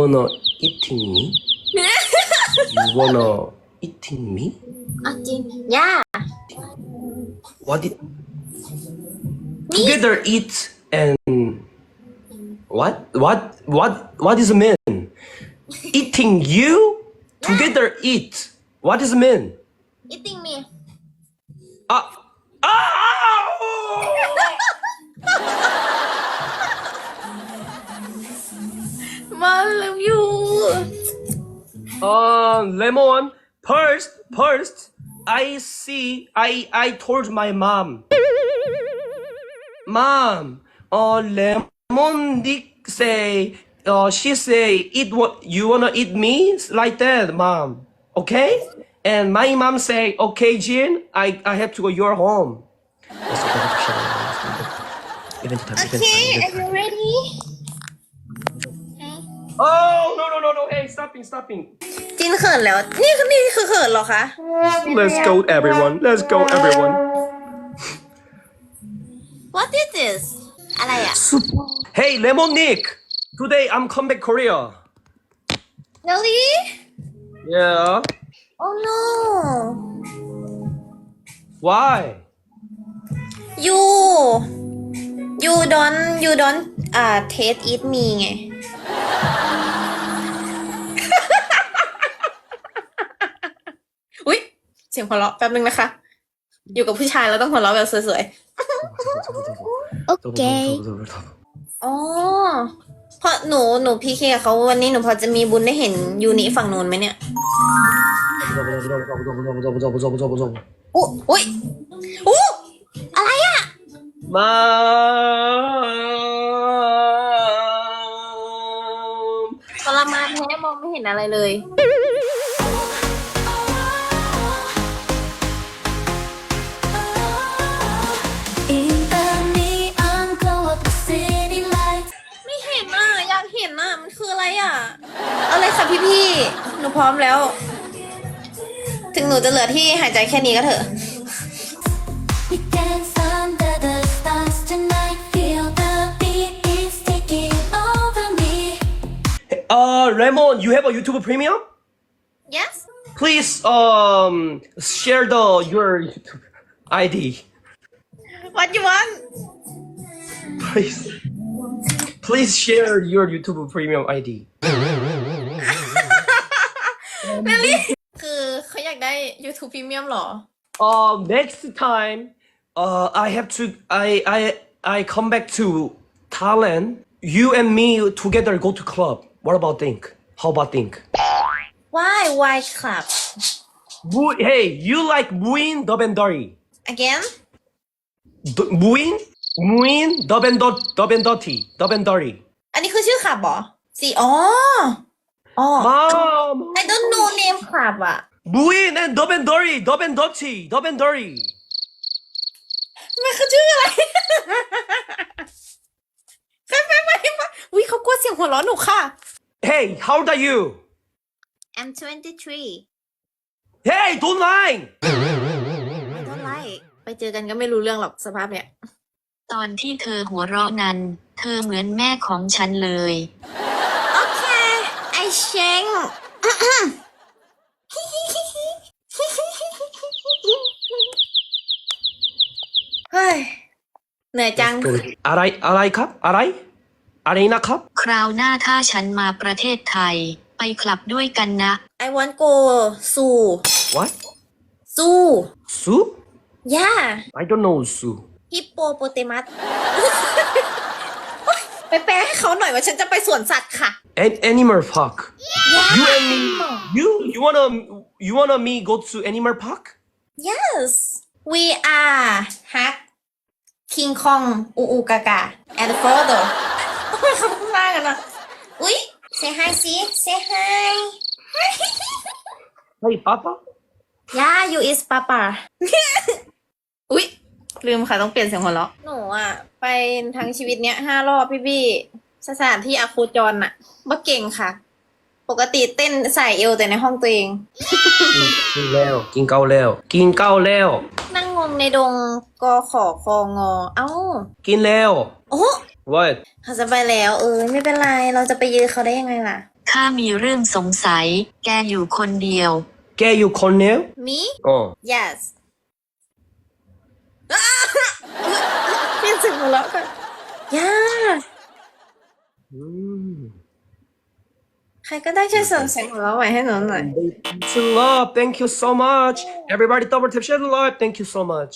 wanna eating me? you wanna eating me? Eating. Yeah. What did together eat and what what what what is mean? eating you together eat. What is mean? Eating me. Ah. Ah! Oh. Uh, Lemon, first, first, I see, I, I told my mom. Mom, uh, Lemon Dick say, uh, she say, eat what, you wanna eat me? Like that, mom. Okay? And my mom say, okay, Jin, I, I have to go your home. Okay, are you ready? Oh, no, no, no, no, hey, stopping, stopping. จินเขินแล้วนี่คือนี่คือเขินเหรอคะ Let's go everyone Let's go everyone What is this อะไรอ่ะ Hey Lemon Nick Today I'm come back Korea Really Yeah Oh no Why You You don't You don't อ่า taste e a t me ไงเสียงหัวเราะแป๊บนึงนะคะ อยู่กับผู้ชายเราต้องหัวเราะแบบสวยๆ โอเคโอ๋อเพราะหนูหนูพีเคเขาวันนี้หนูพอจะมีบุญได้เห็นยูนิฝั่งนู้นไหมเนี่ยอุ๊ยอุอ้อะไรอะมาทรมานแท้มองไม่เห็นอะไรเลยค่ะพี่พี่หนูพร้อมแล้วถึงหนูจะเหลือที่หายใจแค่นี้ก็เถอะ We dance u Uh, Raymond, you have a YouTube Premium? yes Please, um, share the your YouTube ID. what you want Please, please share your YouTube Premium ID. YouTube Premium หรอ Uh, um, next time, uh, I have to I I I come back to Thailand. You and me together go to club. What about think? How about think? Why why club? Bu- hey, you like Muin Dobendori? Again? D- Muin Muin Dobendot Dobendoti Dobendari. อันนี้คือชื่อคลับเหรอสีอ๋ออ๋อ Mom, I don't know name คลับอ่ะบุยนั่นดอบ a นดอรีดอบ b นดอ d ีดอบ d นดอรี d มันคือชื่อะไรใคไปไปไปวิเขากลัวเสียงหัวเราะหนูค่ะ Hey how old are you I'm 23 Hey don't lie ไม่ต้นไล่ไปเจอกันก็ไม่รู้เรื่องหรอกสภาพเนี่ย ตอนที่เธอหัวเราะนั้น เธอเหมือนแม่ของฉันเลย โอเคไอเชงเหนื่อยจัง อะไร อะไรครับ อะไร อะไร นะครับ คราวหน้า ถ้าฉันมาประเทศไทยไปคลับด้วยกันนะ I want go สู้ what สูู้ y e a h I don't know สู้ hippopotamus ไปแปลให้เขาหน่อยว่าฉันจะไปสวนสัตว์ค่ะ An animal park you and me you you wanna you wanna me go to animal park yes we are คิงคองอูอูกากาแอนด์โฟโดต้อ้า่กันนะอุ้ย say hi ซิ say hi เฮ้ยป๊าป๊าย่ายูอิสป๊าป๊าอุ้ยลืมค่ะ ต้องเปลี่ยนเสียงหัวเราะหนูอ่ะไปทั้งชีวิตเนี้ยห้ารอบพี่บี้สถานที่อะคูจรอ่ะบ่เก่งค่ะปกติเต้นใส่เอวแต่ในห้องตัวเอง กินแล้วกินเก้าแล้ว กินเก้าแล้ว นั่งงงในดงกอขอคองอเอ้า กินแล้วโอ้ว่าเขาจะไปแล้วเออไม่เป็นไรเราจะไปยืนเขาได้ยังไงล่ะข้ามีเรื่องสงสัย แกอยู่คนเดียว แกอยู่คนเดียวมีอ๋อ yes เปี่ยนสียงหัวเราะกันยาอืมใครก็ได้ช่วยส่งเสียงหัวเราะใหม่ให้หนูหน่อย Thanks a lot. Thank you so much. Everybody double tap share the love. Thank you so much.